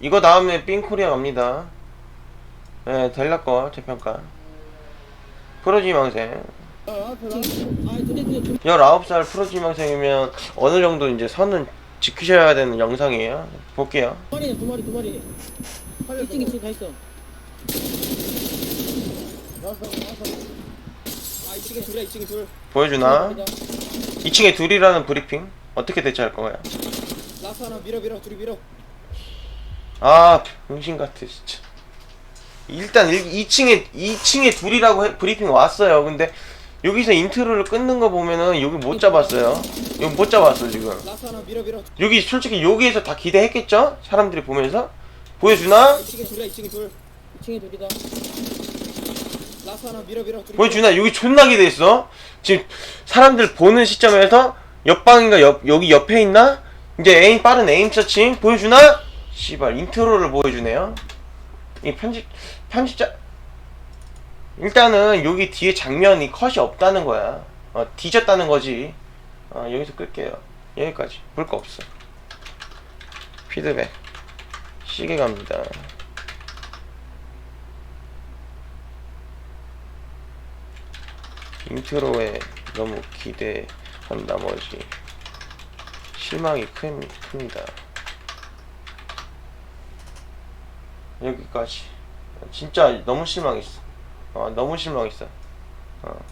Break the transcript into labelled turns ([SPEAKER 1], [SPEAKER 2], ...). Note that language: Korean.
[SPEAKER 1] 이거 다음에 삥코리아 갑니다. 네, 델라거 재평가. 프로지망생.
[SPEAKER 2] 아, 별로. 아, 두대 두대 두
[SPEAKER 1] 19살 프로지망생이면 어느 정도 이제 선은 지키셔야 되는 영상이에요. 볼게요.
[SPEAKER 2] 마리네 두 마리 두 마리. 팔 2층 2층 다 있어. 아, 2층에 둘이야 2층에 둘.
[SPEAKER 1] 보여주나? 2층에 둘이라는 브리핑. 어떻게 대처할 거야?
[SPEAKER 2] 라스 하나 밀어 밀어 둘이 밀어.
[SPEAKER 1] 아, 병신 같아, 진짜. 일단 2층에 2층에 둘이라고 해- 브리핑 왔어요. 근데 여기서 인트로를 끊는 거 보면은 여기 못 잡았어요. 여기 못 잡았어 지금. 여기 솔직히 여기에서 다 기대했겠죠? 사람들이 보면서 보여주나?
[SPEAKER 2] 2층에 둘이야 2층에 둘. 2층에 둘이다. 라스 하나 밀어 밀어 둘이.
[SPEAKER 1] 보여주나? 여기 존나 기대했어. 지금 사람들 보는 시점에서 옆방인가 옆 여기 옆에 있나? 이제 에임 빠른 에임 서칭 보여주나? 씨발 인트로를 보여주네요. 이 편집 편집자 일단은 여기 뒤에 장면이 컷이 없다는 거야. 어, 뒤졌다는 거지. 어, 여기서 끌게요. 여기까지 볼 거 없어. 피드백 시계 갑니다. 인트로에 너무 기대한 나머지 실망이 큰, 큽니다. 여기까지. 진짜 너무 실망했어. 어, 너무 실망했어. 어.